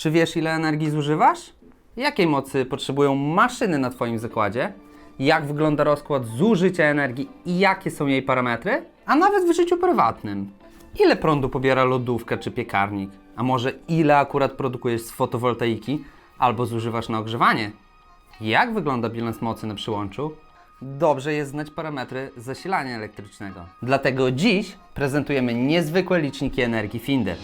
Czy wiesz, ile energii zużywasz? Jakiej mocy potrzebują maszyny na Twoim zakładzie? Jak wygląda rozkład zużycia energii i jakie są jej parametry? A nawet w życiu prywatnym. Ile prądu pobiera lodówka czy piekarnik? A może ile akurat produkujesz z fotowoltaiki albo zużywasz na ogrzewanie? Jak wygląda bilans mocy na przyłączu? Dobrze jest znać parametry zasilania elektrycznego. Dlatego dziś prezentujemy niezwykłe liczniki energii Finder.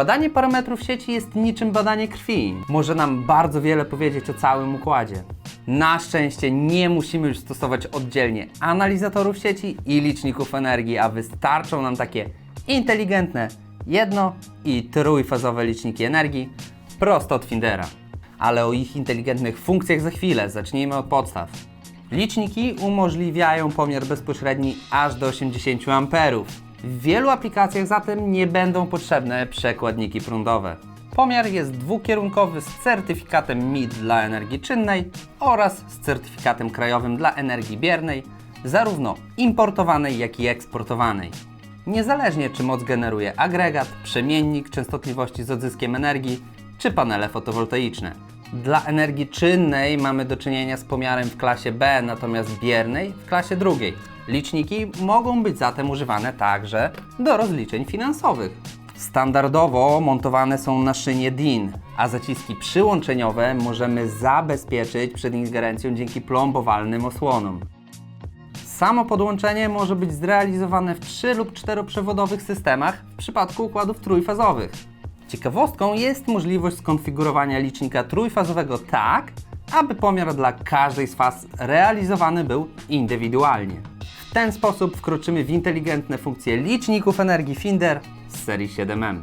Badanie parametrów sieci jest niczym badanie krwi. Może nam bardzo wiele powiedzieć o całym układzie. Na szczęście nie musimy już stosować oddzielnie analizatorów sieci i liczników energii, a wystarczą nam takie inteligentne jedno- i trójfazowe liczniki energii prosto od Findera. Ale o ich inteligentnych funkcjach za chwilę. Zacznijmy od podstaw. Liczniki umożliwiają pomiar bezpośredni aż do 80 amperów. W wielu aplikacjach zatem nie będą potrzebne przekładniki prądowe. Pomiar jest dwukierunkowy z certyfikatem MIT dla energii czynnej oraz z certyfikatem krajowym dla energii biernej, zarówno importowanej, jak i eksportowanej. Niezależnie czy moc generuje agregat, przemiennik częstotliwości z odzyskiem energii, czy panele fotowoltaiczne. Dla energii czynnej mamy do czynienia z pomiarem w klasie B, natomiast biernej w klasie drugiej. Liczniki mogą być zatem używane także do rozliczeń finansowych. Standardowo montowane są na szynie DIN, a zaciski przyłączeniowe możemy zabezpieczyć przed ingerencją dzięki plombowalnym osłonom. Samo podłączenie może być zrealizowane w 3 lub 4-przewodowych systemach w przypadku układów trójfazowych. Ciekawostką jest możliwość skonfigurowania licznika trójfazowego tak, aby pomiar dla każdej z faz realizowany był indywidualnie. W ten sposób wkroczymy w inteligentne funkcje liczników energii Finder z serii 7M.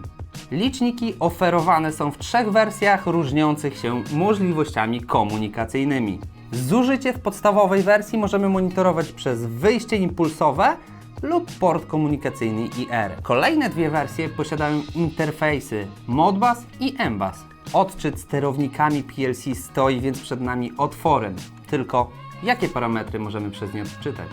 Liczniki oferowane są w trzech wersjach różniących się możliwościami komunikacyjnymi. Zużycie w podstawowej wersji możemy monitorować przez wyjście impulsowe lub port komunikacyjny IR. Kolejne dwie wersje posiadają interfejsy Modbus i MBus. Odczyt sterownikami PLC stoi więc przed nami otworem. Tylko jakie parametry możemy przez nie odczytać?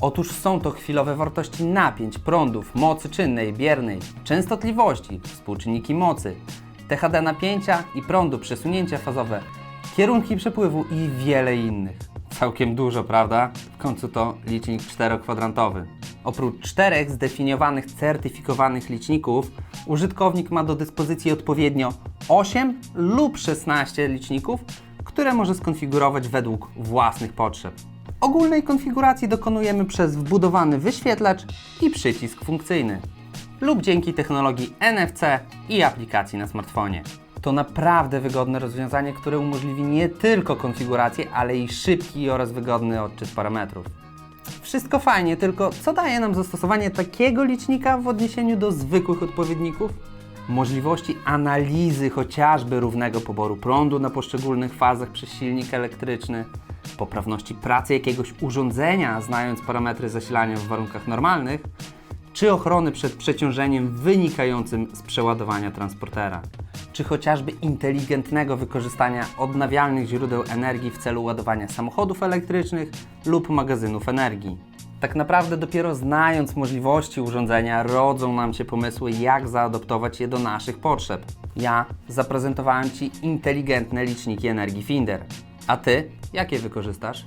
Otóż są to chwilowe wartości napięć, prądów, mocy czynnej, biernej, częstotliwości, współczynniki mocy, THD napięcia i prądu, przesunięcia fazowe, kierunki przepływu i wiele innych. Całkiem dużo, prawda? W końcu to licznik czterokwadrantowy. Oprócz czterech zdefiniowanych, certyfikowanych liczników, użytkownik ma do dyspozycji odpowiednio 8 lub 16 liczników, które może skonfigurować według własnych potrzeb. Ogólnej konfiguracji dokonujemy przez wbudowany wyświetlacz i przycisk funkcyjny lub dzięki technologii NFC i aplikacji na smartfonie. To naprawdę wygodne rozwiązanie, które umożliwi nie tylko konfigurację, ale i szybki oraz wygodny odczyt parametrów. Wszystko fajnie, tylko co daje nam zastosowanie takiego licznika w odniesieniu do zwykłych odpowiedników? Możliwości analizy chociażby równego poboru prądu na poszczególnych fazach przez silnik elektryczny, poprawności pracy jakiegoś urządzenia, znając parametry zasilania w warunkach normalnych, czy ochrony przed przeciążeniem wynikającym z przeładowania transportera, czy chociażby inteligentnego wykorzystania odnawialnych źródeł energii w celu ładowania samochodów elektrycznych lub magazynów energii. Tak naprawdę dopiero znając możliwości urządzenia rodzą nam się pomysły, jak zaadoptować je do naszych potrzeb. Ja zaprezentowałem Ci inteligentne liczniki energii Finder. A Ty jakie wykorzystasz?